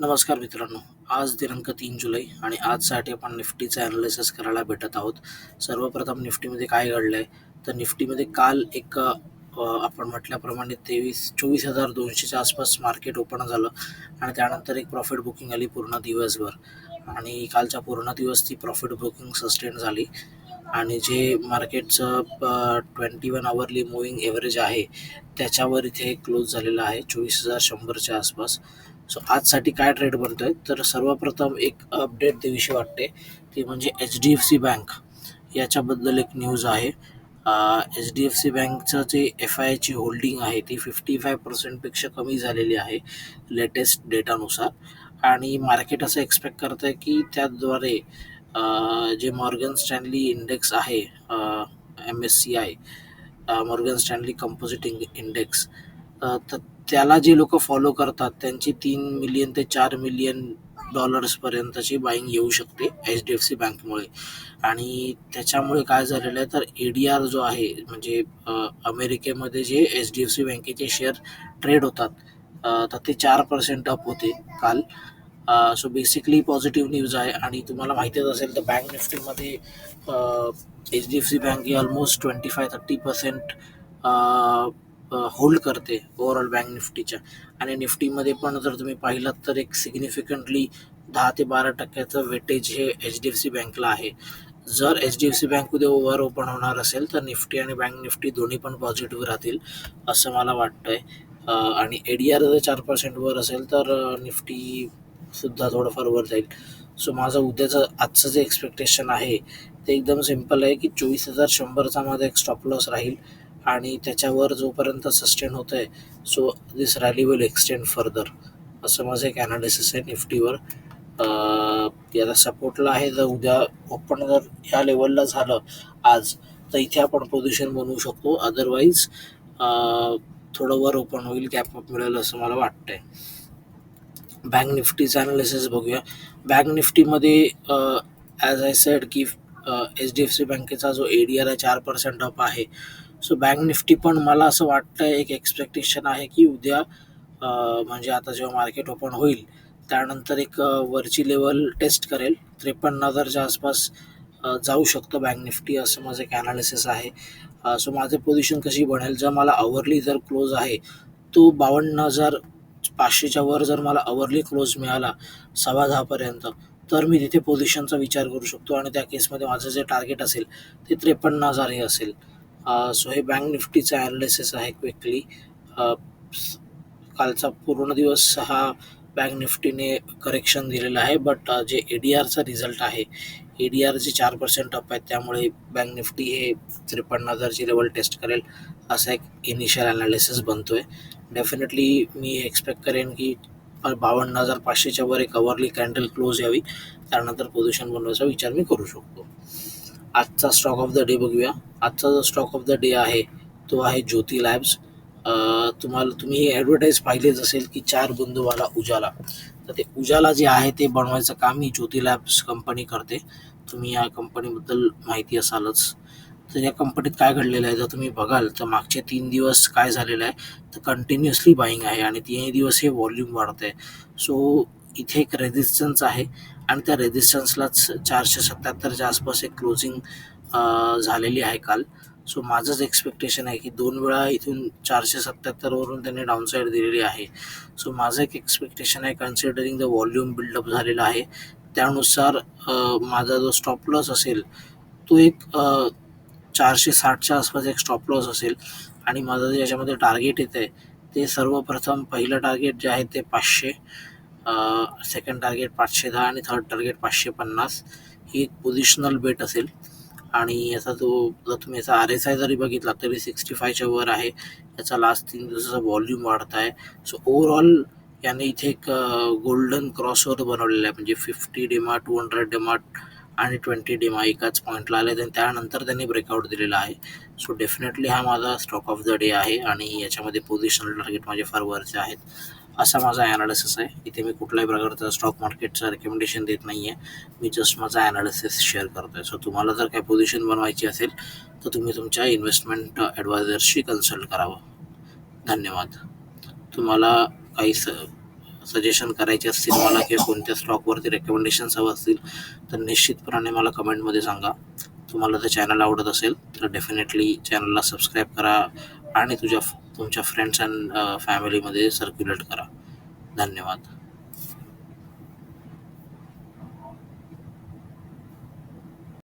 नमस्कार मित्रांनो. आज दिनांक तीन जुलै आणि आजसाठी आपण निफ्टीचं ॲनालिसिस करायला भेटत आहोत. सर्वप्रथम निफ्टीमध्ये काय घडलं आहे तर निफ्टीमध्ये काल एक आपण म्हटल्याप्रमाणे तेवीस चोवीस हजार दोनशेच्या आसपास मार्केट ओपन झालं आणि त्यानंतर एक प्रॉफिट बुकिंग आली पूर्ण दिवसभर. आणि कालच्या पूर्ण दिवस ती प्रॉफिट बुकिंग सस्टेन झाली. आणि जे मार्केटचं twenty one hourly moving average आहे त्याच्यावर इथे क्लोज झालेलं आहे चोवीस हजार शंभरच्या आसपास. सो आजसाठी काय ट्रेड बनतोय? तर सर्वप्रथम एक अपडेट देवीशी वाटते. ती म्हणजे H D F C bank याच्याबद्दल एक न्यूज आहे. एच डी एफ सी बँकचं जे एफ आय आयची होल्डिंग आहे ती फिफ्टी फाय पर्सेंटपेक्षा कमी झालेली आहे लेटेस्ट डेटानुसार आणि मार्केट असं एक्सपेक्ट करतं आहे की त्याद्वारे जे मॉर्गन स्टॅनली इंडेक्स आहे M S C I Morgan Stanley composite index तर त्याला जे लोक फॉलो करतात त्यांची तीन मिलियन ते चार मिलियन डॉलर्सपर्यंतची बाईंग येऊ शकते एच डी एफ सी बँकमुळे आणि त्याच्यामुळे काय झालेलं आहे तर ए डी आर जो आहे म्हणजे अमेरिकेमध्ये जे एच डी एफ सी बँकेचे शेअर ट्रेड होतात तर ते चार पर्सेंट अप होते काल. सो बेसिकली पॉझिटिव्ह न्यूज आहे. आणि तुम्हाला माहितीच असेल तर बँक निफ्टीमध्ये H D F C bank ही almost twenty five thirty percent hold करते ओव्हरऑल बँक निफ्टीच्या. आणि निफ्टीमध्ये पण जर तुम्ही पाहिलात तर एक सिग्निफिकंटली दहा ते बारा टक्क्याचं वेटेज हे एच डी एफ सी बँकला आहे. जर H D F C bank उद्या ओव्हर ओपन होणार असेल तर निफ्टी आणि बँक निफ्टी दोन्ही पण पॉझिटिव्ह राहतील असं मला वाटतंय. आणि ए डी आर जर चार पर्सेंट वर असेल तर निफ्टी सुद्धा थोडंफार वर जाईल. सो माझं उद्याचं आजचं जे एक्सपेक्टेशन आहे ते एकदम सिंपल आहे की चोवीस हजार शंभरचा माझा एक स्टॉप लॉस राहील. आणि त्याच्यावर जोपर्यंत सस्टेन होत आहे so this rally will extend further असं माझं एक ॲनालिसिस आहे निफ्टीवर. याला सपोर्टला आहे. जर उद्या ओपन जर ह्या लेवलला झालं आज तर इथे आपण पोझिशन बनवू शकतो. अदरवाईज थोडं वर ओपन होईल गॅप अप मिळेल असं मला वाटतंय. बँक निफ्टीचं ॲनालिसिस बघूया. बँक निफ्टीमध्ये ॲज आय सेड की एच डी एफ सी बँकेचा जो ए डी आर आहे चार पर्सेंट अप आहे. सो बँक निफ्टी पण मला असं वाटतं एक एक्सपेक्टेशन आहे की उद्या म्हणजे आता जेव्हा मार्केट ओपन होईल त्यानंतर एक वरची लेवल टेस्ट करेल. त्रेपन्न हजारच्या आसपास जाऊ शकतं बँक निफ्टी असं माझं एक ॲनालिसिस आहे. सो माझे पोझिशन कशी बनेल? जर मला आवरली जर क्लोज आहे तो बावन्न हजार पाचशेच्या वर जर मला अवरली क्लोज मिळाला सव्वा दहापर्यंत तर मी तिथे पोझिशनचा विचार करू शकतो. आणि त्या केसमध्ये माझं जे टार्गेट असेल ते त्रेपन्न हजार हे असेल. सो हे बँक निफ्टीचं ॲनालिसिस आहे क्विकली कालचा पूर्ण दिवस हा बँक निफ्टीने करेक्शन दिलेलं आहे बट जे ए डी आरचा रिझल्ट आहे ए डी आरचे चार पर्सेंट अप आहेत त्यामुळे बँक निफ्टी हे त्रेपन्न हजारची लेवल टेस्ट करेल असा एक इनिशियल ॲनालिसिस बनतो आहे डेफिनेटली मी एक्सपेक्ट करेन की बावन्न हजार पाचशेच्या वर एक अवरली कॅन्डल क्लोज यावी त्यानंतर पोझिशन बनवायचा विचार मी करू शकतो. आजचा स्टॉक ऑफ द डे बघूया. आजचा जो स्टॉक ऑफ द डे आहे तो आहे ज्योती लॅब्स तुम्हाला तुम्ही ही ॲडव्हर्टाईज पाहिलेच असेल की चार बंधूवाला उजाला. तर ते उजाला जे आहे ते बनवायचं काम ही ज्योती लॅब्स कंपनी करते. तुम्ही या कंपनीबद्दल माहिती असालच. तर या कंपनीत काय घडलेलं आहे? जर तुम्ही बघाल तर मागचे तीन दिवस काय झालेलं आहे? तर कंटिन्युअसली बाईंग आहे आणि तीनही दिवस हे व्हॉल्यूम वाढत आहे सो इथे एक रेजिस्टन्स आहे. आणि त्या रेझिस्टन्सलाच चारशे सत्याहत्तरच्या आसपास एक क्लोजिंग झालेली आहे काल. सो माझंच एक्सपेक्टेशन आहे की दोन वेळा इथून चारशे सत्याहत्तरवरून त्यांनी डाऊनसाईड दिलेली आहे. सो माझं एक एक्सपेक्टेशन आहे कन्सिडरिंग द व्हॉल्यूम बिल्डअप झालेला आहे. त्यानुसार माझा जो स्टॉप लॉस असेल तो एक चारशे साठच्या आसपास एक स्टॉप लॉस असेल. आणि माझं जे याच्यामध्ये टार्गेट येतं आहे ते सर्वप्रथम पहिलं टार्गेट जे आहे ते पाचशे. सेकंड टार्गेट पाचशे दहा आणि थर्ड टार्गेट पाचशे पन्नास ही एक पोझिशनल बेट असेल. आणि याचा जो जर तुम्ही याचा आर एस आय जरी बघितला तरी सिक्स्टी फायच्या वर आहे. याचा लास्ट तीन दिवसाचा व्हॉल्यूम वाढत आहे. सो ओव्हरऑल याने इथे एक गोल्डन क्रॉसवर बनवलेलं आहे. म्हणजे fifty DEMA two hundred DEMA आणि ट्वेंटी डेमा एकाच पॉईंटला आले आणि त्यानंतर त्यांनी ब्रेकआउट दिलेला आहे. सो डेफिनेटली हा माझा स्टॉक ऑफ द डे आहे. आणि याच्यामध्ये पोझिशनल टार्गेट माझे फार वरचे आहेत. असा माझा ॲनालिसिस आहे. इथे मी कुठल्याही प्रकारचं स्टॉक मार्केटचं रेकमेंडेशन देत नाही आहे मी जस्ट माझा ॲनालिसिस शेअर करतो आहे सो तुम्हाला जर काही पोझिशन बनवायची असेल तर तुम्ही तुमच्या इन्व्हेस्टमेंट ॲडवायझरशी कन्सल्ट करावं. धन्यवाद. तुम्हाला काही स सजेशन करायचे असतील मला किंवा कोणत्या स्टॉकवरती रेकमेंडेशन्स हवं असतील तर निश्चितपणे मला कमेंटमध्ये सांगा. तुम्हाला जर चॅनल आवडत असेल तर डेफिनेटली चॅनलला सबस्क्राईब करा आणि तुझ्या तुमच्या फ्रेंड्स अँड फॅमिलीमध्ये सर्क्युलेट करा. धन्यवाद.